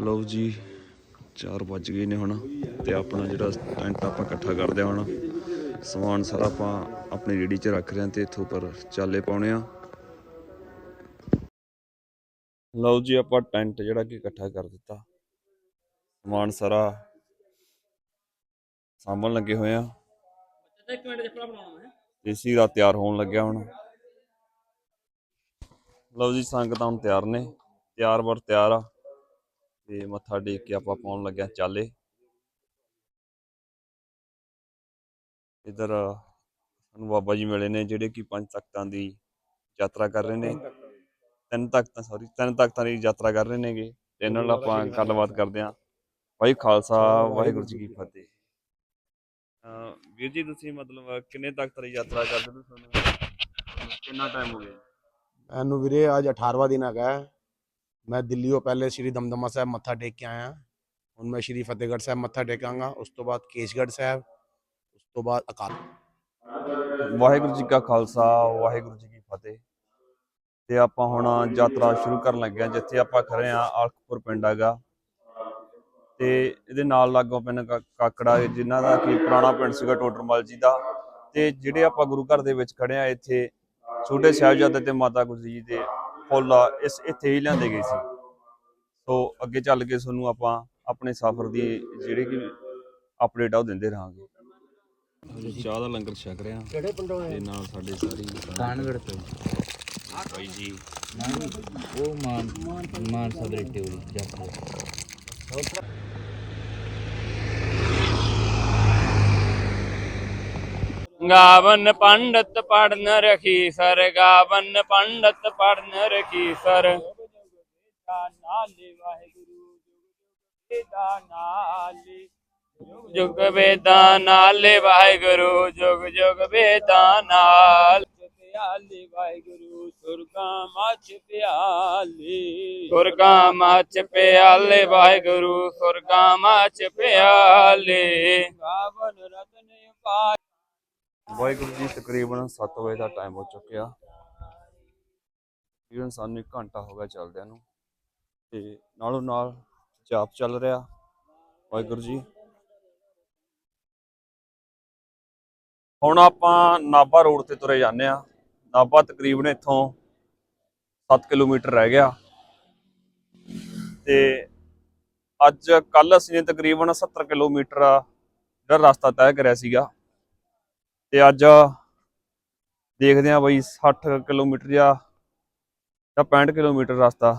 ਲਓ ਜੀ 4 ਵੱਜ ਗਏ ਨੇ ਹੁਣ ਤੇ ਆਪਣਾ ਜਿਹੜਾ ਟੈਂਟ ਆਪਾਂ ਇਕੱਠਾ ਕਰਦੇ ਆ ਹੁਣ। ਸਮਾਨ ਸਾਰਾ ਆਪਾਂ ਆਪਣੀ ਰੇੜੀ 'ਚ ਰੱਖ ਰਹੇ ਹਾਂ ਤੇ ਇੱਥੋਂ ਪਰ ਚਾਲੇ ਪਾਉਣੇ ਆ ਲਓ ਜੀ, ਆਪਾਂ ਟੈਂਟ ਜਿਹੜਾ ਕਿ ਇਕੱਠਾ ਕਰ ਦਿੱਤਾ। ਸਮਾਨ ਸਾਰਾ ਸਾਂਭਣ ਲੱਗੇ ਹੋਏ ਆ ਇੱਕ ਮਿੰਟ ਜਿਹਾ ਬਣਾਉਣਾ ਹੈ। ਏਸੀ ਦਾ ਤਿਆਰ ਹੋਣ ਲੱਗਿਆ ਹੁਣ। ਲਓ ਜੀ, ਸੰਗਤਾਂ ਹੁਣ ਤਿਆਰ ਨੇ। ਤਿਆਰ ਬਰ ਤਿਆਰ ਆ। ਤੇ ਮੱਥਾ ਟੇਕ ਕੇ ਆਪਾਂ ਪਾਉਣ ਲੱਗਿਆ ਚਾਲੇ। ਇਧਰ ਸਾਨੂੰ ਬਾਬਾ ਜੀ ਮਿਲੇ ਨੇ ਜਿਹੜੇ ਕਿ ਪੰਜ ਤਖਤਾਂ ਦੀ ਯਾਤਰਾ ਕਰ ਰਹੇ ਨੇ। ਤਿੰਨ ਤਖਤਾਂ ਸੌਰੀ ਤਿੰਨ ਤਖਤਾਂ ਦੀ ਯਾਤਰਾ ਕਰ ਰਹੇ ਨੇਗੇ। ਤੇ ਇਹਨਾਂ ਨਾਲ ਆਪਾਂ ਗੱਲਬਾਤ ਕਰਦੇ ਆਂ ਭਾਈ ਖਾਲਸਾ, ਵਾਹਿਗੁਰੂ ਜੀ ਕੀ ਫਤਿਹ। ਵੀਰ ਜੀ, ਤੁਸੀਂ ਮਤਲਬ ਕਿੰਨੇ ਤਖਤਾਂ ਦੀ ਯਾਤਰਾ ਕਰਦੇ ਹੋ? ਤੁਹਾਨੂੰ ਕਿੰਨਾ ਟਾਈਮ ਹੋ ਗਿਆ? ਮੈਨੂੰ ਵੀਰੇ ਅੱਜ 18ਵਾਂ ਦਿਨ ਹੈਗਾ। ਹੈ। ਮੈਂ ਦਿੱਲੀੋਂ ਪਹਿਲੇ ਸ਼੍ਰੀ ਦਮਦਮਾ ਸਾਹਿਬ ਮੱਥਾ ਟੇਕ ਕੇ ਆਇਆ। ਹੁਣ ਮੈਂ ਸ਼੍ਰੀ ਫਤਿਹਗੜ੍ਹ ਸਾਹਿਬ ਮੱਥਾ ਟੇਕਾਂਗਾ। ਉਸ ਤੋਂ ਬਾਅਦ ਕੇਸ਼ਗੜ੍ਹ ਸਾਹਿਬ, ਉਸ ਤੋਂ ਬਾਅਦ ਅਕਾਲ। ਵਾਹਿਗੁਰੂ ਜੀ ਕਾ ਖਾਲਸਾ, ਵਾਹਿਗੁਰੂ ਜੀ ਕੀ ਫਤਿਹ। ਤੇ ਆਪਾਂ ਹੁਣ ਯਾਤਰਾ ਸ਼ੁਰੂ ਕਰਨ ਲੱਗੇ ਹਾਂ, ਜਿੱਥੇ ਆਪਾਂ ਖੜੇ ਆ ਆਲਖਪੁਰ ਪਿੰਡ ਹੈਗਾ। ਤੇ ਇਹਦੇ ਨਾਲ ਲੱਗੋ ਪਿੰਡ ਕਾ- ਕਾਕੜਾ ਜਿਨ੍ਹਾਂ ਦਾ ਕੀ ਪੁਰਾਣਾ ਪਿੰਡ ਸੀਗਾ ਟੋਡਰਮਲ ਜੀ ਦਾ। ਤੇ ਜਿਹੜੇ ਆਪਾਂ ਗੁਰੂ ਘਰ ਦੇ ਵਿੱਚ ਖੜੇ ਆ ਇੱਥੇ ਛੋਟੇ ਸਾਹਿਬਜ਼ਾਦੇ ਤੇ ਮਾਤਾ ਗੁਜਰੀ ਜੀ ਦੇ ਫੁੱਲ ਆ ਇਸ ਇੱਥੇ ਹੀ ਲਿਆਂਦੇ ਗਏ ਸੀ। ਸੋ ਅੱਗੇ ਚੱਲ ਕੇ ਤੁਹਾਨੂੰ ਆਪਾਂ ਆਪਣੇ ਸਫ਼ਰ ਦੀ ਜਿਹੜੀ ਕਿ ਅਪਡੇਟ ਆ ਉਹ ਦਿੰਦੇ ਰਹਾਂਗੇ। ਚਾਹ ਦਾ ਲੰਗਰ ਛਕ ਰਹੇ ਹਾਂ ਕਿਹੜੇ ਪਿੰਡੋਂ ਤੇ ਨਾਲ ਸਾਡੇ ਸਾਰੀ ਕਾਨਗੜ ਤੋਂ। ਭਾਈ ਜੀ। ਉਹ ਮਾਨ ਮਾਨ ਸਦਰ ਟਿਉਰੀ ਜੱਟ ਗਾਵਨ ਪੰਡਤ ਪੜਨ ਰਖੀ ਸਰ, ਗਾਵਨ ਪੰਡਤ ਪੜਨ ਰਖੀ ਸਰ। ਨਾਲੇ ਵਾਹਿਗੁਰੂ ਵੇਦਾ ਨਾਲੇ ਜੁਗ ਵੇਦਾ ਨਾਲੇ ਵਾਹਿਗੁਰੂ, ਜੁਗ ਜੁਗ ਵੇਦਾ ਨਾਲ। ਪਿਆਲੇ ਵਾਹਿਗੁਰੂ ਸੁਰਗਾ ਮੱਚ ਪਿਆਲੇ ਸੁਰਗਾ ਮੱਚ ਪਿਆਲੇ ਵਾਹਿਗੁਰੂ ਸੁਰਗਾ ਮੱਚ ਪਿਆਲੇ। ਗਾਵਨ ਰਤਨ ਪਾ ਵਾਹਿਗੁਰੂ ਜੀ, ਤਕਰੀਬਨ 7 ਵਜੇ ਦਾ ਟਾਈਮ ਹੋ ਚੁੱਕਿਆ। ਤਕਰੀਬਨ ਸਾਨੂੰ 1 ਘੰਟਾ ਹੋ ਗਿਆ ਚੱਲਦਿਆਂ ਨੂੰ। ਤੇ ਨਾਲੋਂ ਨਾਲ ਜਾਪ ਚੱਲ ਰਿਹਾ। ਵਾਹਿਗੁਰੂ ਜੀ। ਹੁਣ ਆਪਾਂ ਨਾਭਾ ਰੋਡ ਤੇ ਤੁਰੇ ਜਾਂਦੇ ਆ ਨਾਭਾ ਤਕਰੀਬਨ ਇੱਥੋਂ 7 ਕਿਲੋਮੀਟਰ ਰਹਿ ਗਿਆ। ਤੇ ਅੱਜ ਕੱਲ ਅਸੀਂ ਨੇ ਤਕਰੀਬਨ 70 ਕਿਲੋਮੀਟਰ ਜਿਹੜਾ ਰਸਤਾ ਤੈਅ ਕਰਿਆ ਸੀਗਾ। ਤੇ ਅੱਜ ਦੇਖਦੇ ਆ ਬਈ 60 ਕਿਲੋਮੀਟਰ ਜਾਂ ਜਾਂ 65 ਕਿਲੋਮੀਟਰ ਰਸਤਾ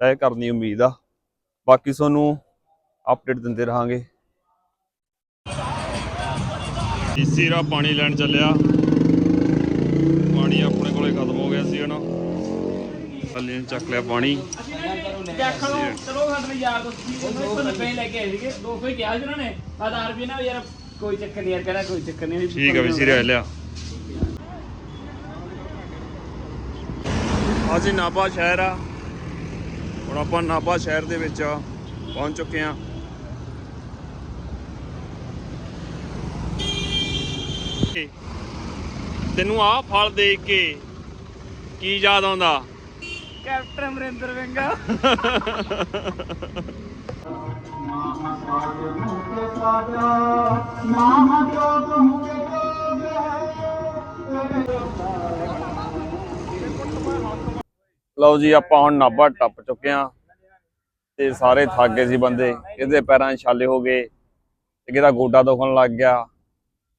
ਤੈਅ ਕਰਨ ਦੀ ਉਮੀਦ ਆ। ਬਾਕੀ ਤੁਹਾਨੂੰ ਅਪਡੇਟ ਦਿੰਦੇ ਰਹਾਂਗੇ। ਇਸੇ ਰਾ ਪਾਣੀ ਲੈਣ ਚੱਲਿਆ। ਪਾਣੀ ਆਪਣੇ ਕੋਲੇ ਖਤਮ ਹੋ ਗਿਆ ਸੀ ਹਨਾ। ਥੱਲੇ ਨੂੰ ਚੱਕ ਲਿਆ ਪਾਣੀ। ਦੇਖੋ ਚਲੋ ਸਾਡੇ ਯਾਰ ਦੋਸਤ ਉਹ ਨੱਬੇ ਲੈ ਕੇ ਆਏ ਸੀਗੇ। 200 ਹੀ ਕਿਹਾ ਸੀ ਉਹਨਾਂ ਨੇ। ਆਧਾਰ ਰੁਪਏ ਨਾ ਯਾਰ ਕੋਈ ਚੱਕਰ ਨਹੀਂ ਯਾਰ ਕਹਿੰਦਾ ਕੋਈ ਚੱਕਰ ਨਹੀਂ ਠੀਕ ਆ ਵੀ ਸਿਰੇ ਲਿਆ। ਅਸੀਂ ਨਾਭਾ ਸ਼ਹਿਰ ਆ। ਹੁਣ ਆਪਾਂ ਨਾਭਾ ਸ਼ਹਿਰ ਦੇ ਵਿੱਚ ਪਹੁੰਚ ਚੁੱਕੇ ਆ। ਤੈਨੂੰ ਆਹ ਫਲ ਦੇਖ ਕੇ ਕੀ ਯਾਦ ਆਉਂਦਾ? ਕੈਪਟਨ ਅਮਰਿੰਦਰ ਵਿੰਗਾ। ਲਓ ਜੀ ਆਪਾਂ ਹੁਣ ਨਾਭਾ ਟੱਪ ਚੁੱਕੇ ਆ ਤੇ ਸਾਰੇ ਥੱਕ ਗਏ ਸੀ ਬੰਦੇ। ਕਿਹਦੇ ਪੈਰਾਂ ਛਾਲੇ ਹੋ ਗਏ ਤੇ ਕਿਹਦਾ ਗੋਡਾ ਦੁਖਣ ਲੱਗ ਗਿਆ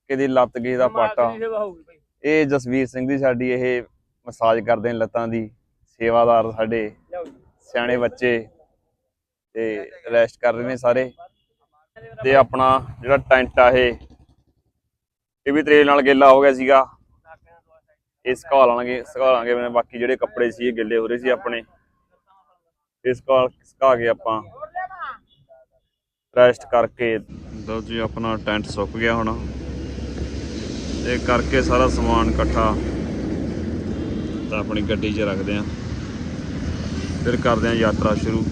ਕਿਹਦੀ ਲੱਤ ਗਈ ਦਾ ਪਾਟਾ। ਇਹ ਜਸਵੀਰ ਸਿੰਘ ਦੀ ਸਾਡੀ ਇਹ ਮਸਾਜ ਕਰਦੇ ਨੇ ਲੱਤਾਂ ਦੀ ਸੇਵਾਦਾਰ ਸਾਡੇ ਸਿਆਣੇ ਬੱਚੇ ਤੇ ਰੈਸਟ ਕਰ ਰਹੇ ਨੇ ਸਾਰੇ। ਤੇ ਆਪਣਾ ਜਿਹੜਾ ਟੈਂਟ ਆ ਇਹ ਇਹ ਵੀ ਤੇਲ ਨਾਲ ਗਿੱਲਾ ਹੋ ਗਿਆ ਸੀਗਾ। ਇਹ ਸੁਕਾ ਲਾਂਗੇ ਸੁਕਾ ਲਾਂਗੇ ਮੈਂ, ਬਾਕੀ ਜਿਹੜੇ ਕੱਪੜੇ ਸੀ, ਇਹ ਗਿੱਲੇ ਹੋ ਰਹੇ ਸੀ ਆਪਣੇ। ਇਸ ਕਾਲ ਸੁਕਾ ਕੇ ਆਪਾਂ ਰੈਸਟ ਕਰਕੇ, ਲਓ ਜੀ ਆਪਣਾ ਟੈਂਟ ਸੁੱਕ ਗਿਆ ਹੁਣ। ਤੇ ਕਰਕੇ ਸਾਰਾ ਸਮਾਨ ਇਕੱਠਾ ਤਾਂ ਆਪਣੀ ਗੱਡੀ 'ਚ ਰੱਖਦੇ ਆਂ। ਫਿਰ ਕਰਦੇ ਆਂ ਯਾਤਰਾ ਸ਼ੁਰੂ।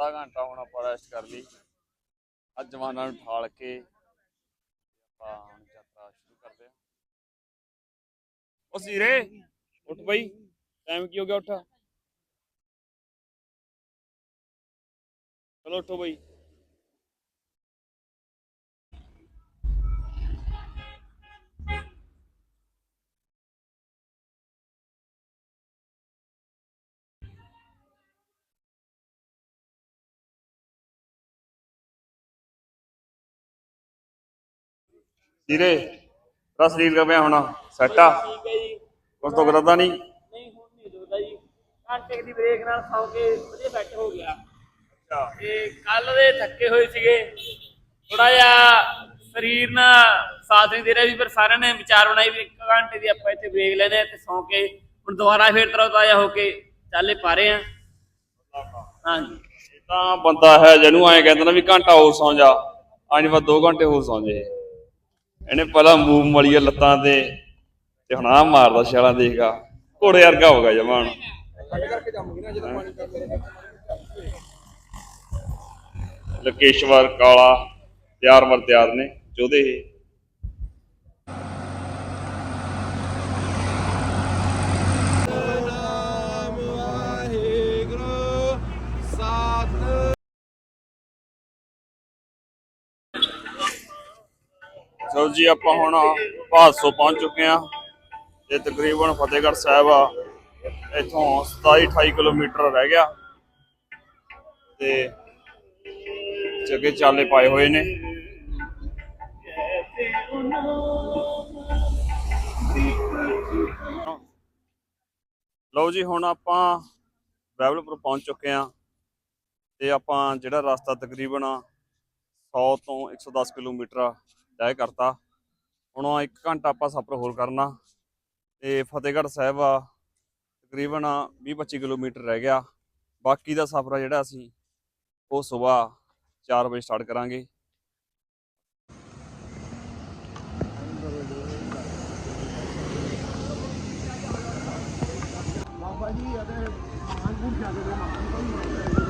ਅੱਧਾ ਘੰਟਾ ਹੋਣਾ ਆਪਾਂ ਰੈਸਟ ਕਰ ਲਈ। ਅੱਜ ਜਵਾਨਾਂ ਨੂੰ ਠਾਲ ਕੇ ਆਪਾਂ ਹੁਣ ਸ਼ੁਰੂ ਕਰਦੇ ਆ ਉਹ ਸੀਰੇ, ਉੱਠ ਬਈ। ਟਾਈਮ ਕੀ ਹੋ ਗਿਆ ਉੱਠ? ਚਲੋ ਉੱਠੋ ਬਈ। ਸੀਰੇ ਤੇਰਾ ਸਰੀਰ ਕਿਵੇਂ ਆ ਹੁਣ? ਸੈੱਟ ਆ? ਠੀਕ ਹੈ ਜੀ। ਕੁਛ ਤੋਂ ਕਰਦਾ ਨਹੀਂ? ਨਹੀਂ ਹੁਣ ਨਹੀਂ ਦੁਖਦਾ ਜੀ। ਘੰਟੇ ਦੀ ਬ੍ਰੇਕ ਨਾਲ ਸੌ ਕੇ ਵਧੀਆ ਬੈਠ ਹੋ ਗਿਆ। ਅੱਛਾ। ਤੇ ਕੱਲ ਦੇ ਥੱਕੇ ਹੋਏ ਸੀਗੇ। ਥੋੜਾ ਜਿਹਾ ਸਰੀਰ ਨਾ ਸਾਥ ਨਹੀਂ ਦੇ ਰਿਹਾ ਵੀ ਫਿਰ ਸਾਰਿਆਂ ਨੇ ਵਿਚਾਰ ਬਣਾਈ ਵੀ ਇੱਕ ਘੰਟੇ ਦੀ ਆਪਾਂ ਇੱਥੇ ਬ੍ਰੇਕ ਆ ਤੇ ਸੌ ਕੇ ਹੁਣ ਦੁਬਾਰਾ ਫੇਰ ਤਰ੍ਹਾਂ ਤਾਜ਼ਾ ਹੋ ਕੇ ਚੱਲੇ ਪਾ ਰਹੇ ਆ ਹਾਂਜੀ। ਇਹ ਤਾਂ ਬੰਦਾ ਹੈ ਜਿਹਨੂੰ ਐਂ ਕਹਿੰਦਾ ਨਾ ਵੀ ਘੰਟਾ ਹੋਰ ਸੌਂ ਜਾ। ਅੱਜ ਬਾਅਦ 2 ਘੰਟੇ ਹੋਰ ਸੌਂ ਜੇ। ਇਹਨੇ ਪਹਿਲਾਂ ਮੂਵ ਮਲੀ ਲੱਤਾਂ ਤੇ ਤੇ ਹੁਣ ਆ ਮਾਰਦਾ ਛਾਲਾਂ ਦੇਖਗਾ ਘੋੜੇ ਵਰਗਾ ਹੋ ਗਿਆ ਜਮਾਨ ਲਕੇਸ਼ਵਰ ਕਾਲਾ, ਤਿਆਰ ਮਰ ਤਿਆਰ ਨੇ, ਜੋਧੇ ਇਹ ਜੀ, ਆਪਾਂ ਹੁਣ ਭਾਦਸੋਂ ਪਹੁੰਚ ਚੁੱਕੇ ਆ ਤੇ ਤਕਰੀਬਨ ਫਤਿਹਗੜ੍ਹ ਸਾਹਿਬ ਆ। ਇੱਥੋਂ 27 28 ਕਿਲੋਮੀਟਰ ਰਹਿ ਗਿਆ। ਤੇ ਜੱਗੇ ਚਾਲੇ ਪਾਏ ਹੋਏ ਨੇ। ਲਓ ਜੀ, ਹੁਣ ਆਪਾਂ ਬੈਬਲਪੁਰ ਪਹੁੰਚ ਚੁੱਕੇ ਆ ਤੇ ਆਪਾਂ ਜਿਹੜਾ ਰਸਤਾ ਤਕਰੀਬਨ 100 ਤੋਂ 110 ਕਿਲੋਮੀਟਰ ਆ ਤੈਅ ਕਰਤਾ। ਹੁਣ 1 ਘੰਟਾ ਆਪਾਂ ਸਫ਼ਰ ਹੋਰ ਕਰਨਾ। ਤੇ ਫਤਿਹਗੜ੍ਹ ਸਾਹਿਬ ਆ, ਤਕਰੀਬਨ 20-25 ਕਿਲੋਮੀਟਰ ਰਹਿ ਗਿਆ। ਬਾਕੀ ਦਾ ਸਫ਼ਰ ਆ ਜਿਹੜਾ ਅਸੀਂ ਉਹ ਸਵੇਰ 4 ਵਜੇ ਸਟਾਰਟ ਕਰਾਂਗੇ।